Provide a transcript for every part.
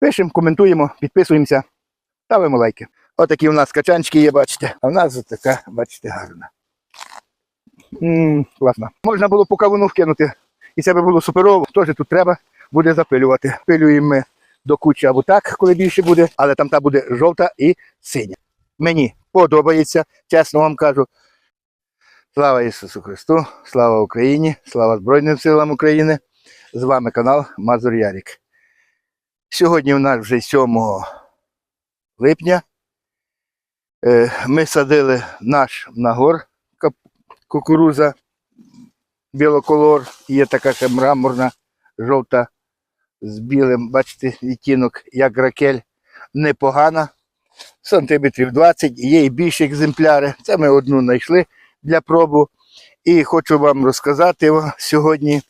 Пишемо, коментуємо, підписуємося, ставимо лайки. Отакі у нас качанчики є, бачите. А в нас така, бачите, гарна. м класно. Можна було по кавуну вкинути. І це би було суперово. Теж тут треба буде запилювати. Пилюємо ми до кучі або так, коли більше буде, але там та буде жовта і синя. Мені подобається, чесно вам кажу. Слава Ісусу Христу, слава Україні, слава Збройним силам України. З вами канал Мазур Ярік. Сьогодні у нас вже 7 липня. Е, Ми садили наш нагор кукуруза білоколор. Є така ще мраморна, жовта з білим, бачите, відтінок, як ракель. Непогана. Сантиметрів 20, є і більші екземпляри. Це ми одну знайшли для пробу. І хочу вам розказати сьогодні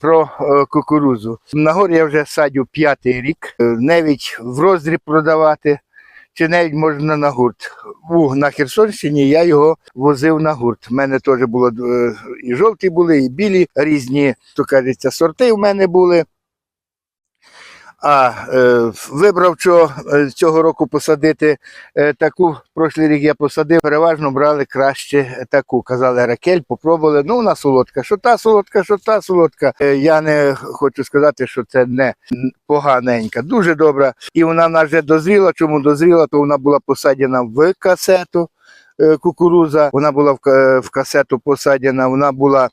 про е, кукурузу. На горі я вже садю п'ятий рік, Е, навіть в роздріб продавати, чи навіть можна на гурт. У, на Херсонщині я його возив на гурт. У мене теж було е, і жовті були, і білі, різні, то кажеться, сорти в мене були. А е, вибрав що е, цього року посадити е, таку. Прошлий рік я посадив, переважно брали краще таку. Казали ракель, попробували. Ну, вона солодка. Що та солодка, що та солодка. Я не хочу сказати, що це не поганенька. Дуже добра. І вона нас вже дозріла. Чому дозріла? То вона була посаджена в касету. Кукуруза, вона була в, касету посаджена, вона була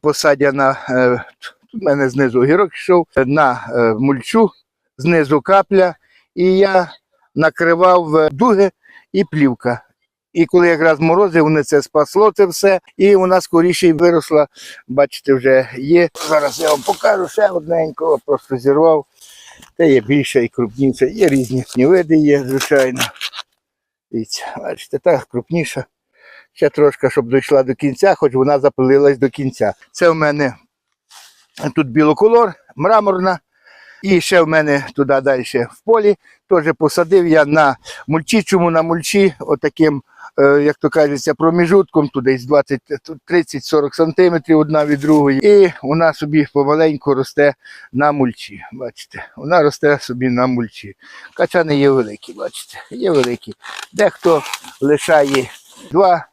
посаджена е, Тут в мене знизу гірок йшов на е, мульчу, знизу капля, і я накривав е, дуги і плівка. І коли якраз морози, вони це спасло це все, і вона скоріше й виросла. Бачите, вже є. Зараз я вам покажу ще одненького, просто зірвав. Та є більше і крупніше, є різні види є, звичайно. Дивіться, бачите, так крупніша. Ще трошки, щоб дійшла до кінця, хоч вона запилилась до кінця. Це в мене Тут білоколор, мраморна. І ще в мене туди далі в полі теж посадив я на мульчі, чому на мульчі, отаким, е, як то кажеться, проміжутком, тут десь 20, 30-40 сантиметрів одна від другої. І вона собі помаленьку росте на мульчі. Бачите, вона росте собі на мульчі. Качани є великі, бачите, є великі. Дехто лишає два,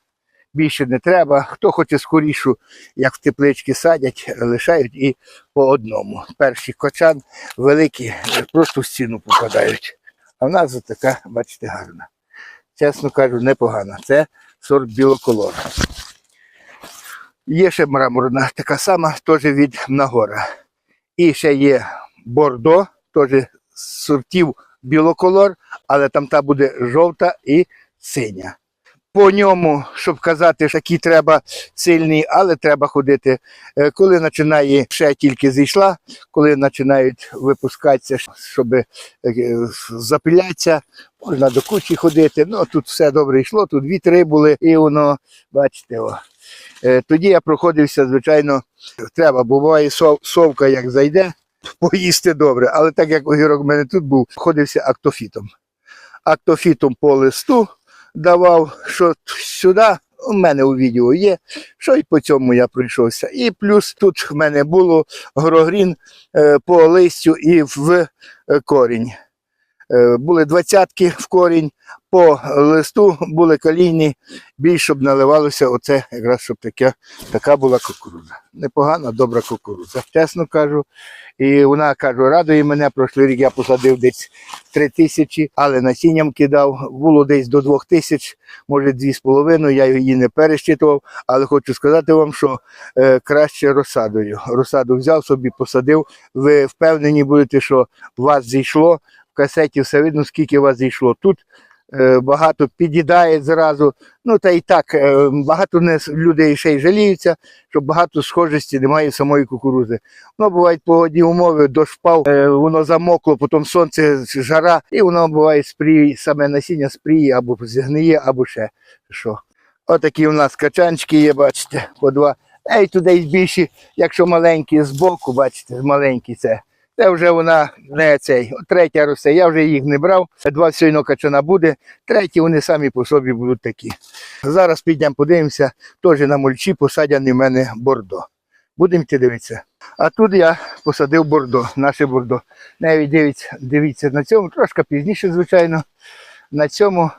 більше не треба. Хто хоче скорішу, як в теплички садять, лишають і по одному. Перший кочан великі, просто в стіну попадають. А в нас така, бачите, гарна. Чесно кажу, непогана. Це сорт білоколор. Є ще мраморна, така сама, теж від Нагора. І ще є бордо, теж сортів білоколор, але там та буде жовта і синя. По ньому, щоб казати, що такий треба сильний, але треба ходити. Е, Коли починає ще тільки зійшла, коли починають випускатися, щоб е, запилятися, можна до кучі ходити. Ну тут все добре йшло, тут вітри були, і воно, бачите, о. Е, Тоді я проходився, звичайно, треба, буває сов- совка, як зайде, поїсти добре. Але так як огірок в мене тут був, ходився актофітом. Актофітом по листу давав, що сюди. У мене у відео є, що і по цьому я пройшовся. І плюс тут в мене було грогрін е, по листю і в е, корінь. Е, були двадцятки в корінь, по листу були калійні, більш щоб наливалося оце, якраз щоб таке, така була кукурудза. Непогана, добра кукурудза, чесно кажу. І вона кажу, радує мене. Прошлий рік я посадив десь 3 тисячі, але насінням кидав. Було десь до 2 тисяч, може 2,5, я її не пересчитував, але хочу сказати вам, що е, краще розсадою. Розсаду взяв собі, посадив. Ви впевнені будете, що у вас зійшло. Касеті все видно, скільки у вас зійшло. Тут е, багато під'їдає зразу. Ну та і так, е, багато не, людей ще й жаліються, що багато схожості немає самої кукурузи. Ну, бувають погодні умови, дощ впав, е, воно замокло, потім сонце, жара, і воно буває спріє, саме насіння спріє або згниє, або ще що. Отакі у нас качанчики є, бачите, по два. Ей туди й більші, якщо маленькі збоку, бачите, маленькі це. Це вже вона не цей. Третя росте. Я вже їх не брав. Два сьогодні качана буде. Треті вони самі по собі будуть такі. Зараз підемо подивимося, теж на мульчі посадяний в мене бордо. Будемо йти дивитися. А тут я посадив бордо, наше бордо. Навіть дивіться, дивіться на цьому, трошки пізніше, звичайно. На цьому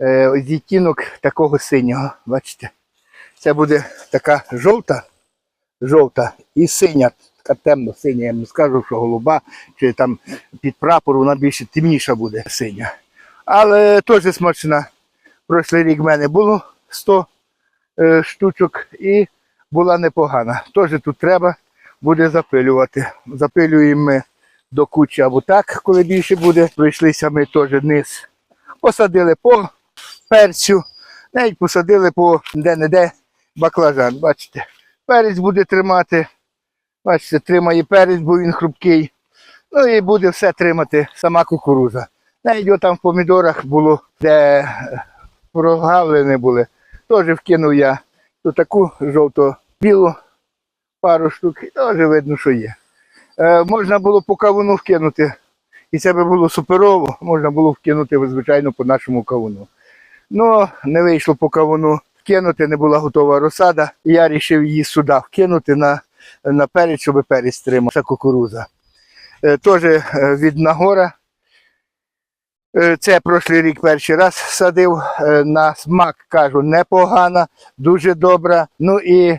е, відтінок такого синього. Бачите? Це буде така жовта, жовта і синя, така темно-синя. Я не скажу, що голуба, чи там під прапор вона більше темніша буде синя. Але теж смачна. Прошлий рік в мене було 100 е, штучок і була непогана. Теж тут треба буде запилювати. Запилюємо ми до кучі або так, коли більше буде. Прийшлися ми теж низ. Посадили по перцю, навіть посадили по де-не-де баклажан. Бачите, перець буде тримати. Бачите, тримає перець, бо він хрупкий. Ну і буде все тримати сама кукуруза. Навіть там в помідорах було, де е, прогавлені були, теж вкинув я ту таку жовто-білу пару штук, і теж видно, що є. Е, можна було по кавуну вкинути, і це би було суперово, можна було вкинути, звичайно, по нашому кавуну. Ну, не вийшло по кавуну вкинути, не була готова розсада. І я вирішив її сюди вкинути на, на перець, щоб перець тримав. Це кукуруза. Е, Теж е, від нагора. Е, Це прошлий рік перший раз садив. На смак кажу, непогана, дуже добра. Ну і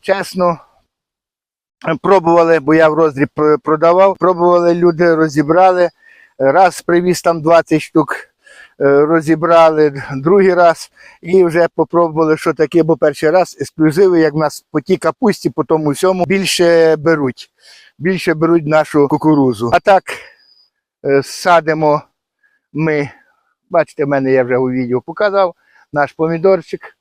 чесно, пробували, бо я в роздріб продавав. Пробували люди, розібрали. Раз привіз там 20 штук, розібрали другий раз і вже попробували, що таке, бо перший раз ексклюзиви, як в нас по тій капусті, по тому всьому більше беруть. Більше беруть нашу кукурузу. А так е, садимо ми, бачите, в мене я вже у відео показав, наш помідорчик,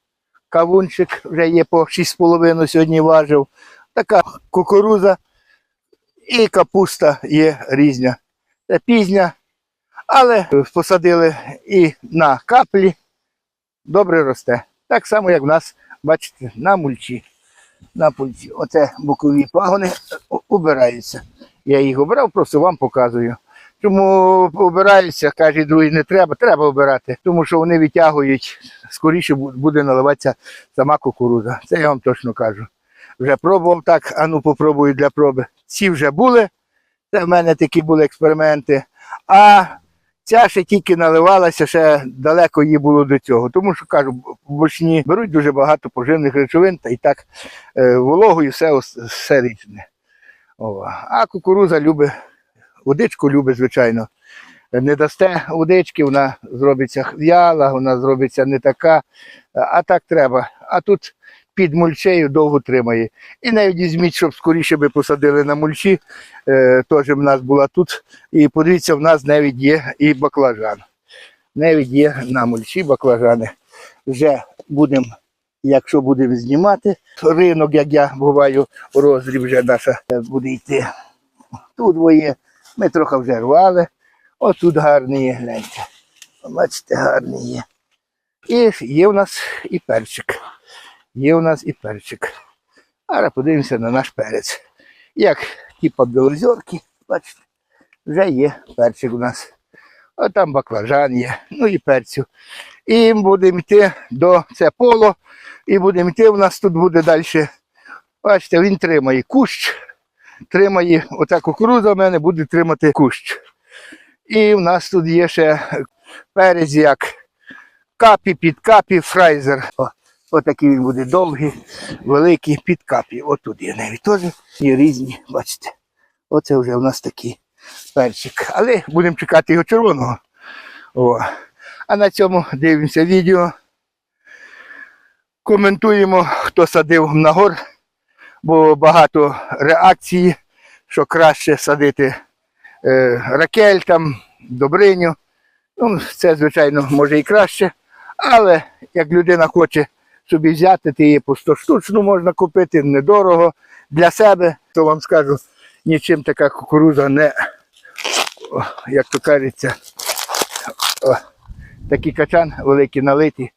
кавунчик вже є по 6,5 сьогодні важив. Така кукуруза і капуста є різня. Це пізня, але посадили і на каплі, добре росте. Так само, як в нас, бачите, на мульчі. На пульці. Оце бокові пагони у- убираються. Я їх обрав, просто вам показую. Чому обираються, каже другий, не треба, треба обирати, тому що вони витягують, скоріше буде наливатися сама кукурудза. Це я вам точно кажу. Вже пробував так, а ну попробую для проби. Ці вже були, це в мене такі були експерименти. А ця ще тільки наливалася, ще далеко їй було до цього. Тому що кажу, в бочні беруть дуже багато поживних речовин, та і так е, вологою все, все різне. О, а кукуруза любить, водичку любить, звичайно. Не дасте водички, вона зробиться в'яла, вона зробиться не така, а так треба. А тут під мульчею довго тримає. І навіть візьміть, щоб скоріше би посадили на мульчі, е, теж в нас була тут. І подивіться, в нас навіть є і баклажан. Навіть є на мульчі баклажани. Вже будемо, якщо будемо знімати, ринок, як я буваю, розріб вже наша е, буде йти. Тут двоє. Ми трохи вже рвали. Ось тут гарний є, гляньте. Бачите, гарний є. І є у нас і перчик. Є у нас і перчик. Зараз подивимося на наш перець. Як типа білозорки, бачите, вже є перчик у нас. А там баклажан є, ну і перцю. І будемо йти до це поло, і будемо йти. У нас тут буде далі. Бачите, він тримає кущ, тримає, оця кукуруза в мене буде тримати кущ. І в нас тут є ще перець як капі, під капі, фрайзер. О, отакий він буде довгий, великий, під капі. Отут є навіть теж є різні, бачите. Оце вже у нас такий перчик. Але будемо чекати його червоного. О. А на цьому дивимося відео. Коментуємо, хто садив на гор, бо багато реакцій, що краще садити е, ракель там, добриню. Ну, це, звичайно, може і краще. Але як людина хоче собі взяти, ти її по 100 штучну можна купити недорого для себе, то вам скажу, нічим така кукуруза не, як то кажеться, о, такий качан великий налитий.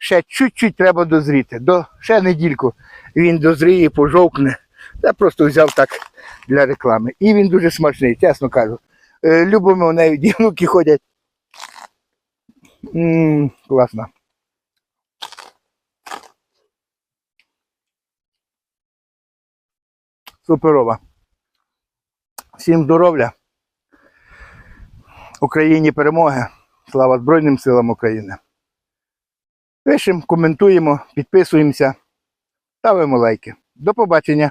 Ще чуть-чуть треба дозріти. До, ще недільку він дозріє, пожовкне. Я просто взяв так для реклами. І він дуже смачний, чесно кажу. Любимо навіть внуки ходять. м класно. Суперова. Всім здоров'я. Україні перемоги. Слава Збройним силам України. Пишемо, коментуємо, підписуємося, ставимо лайки. До побачення.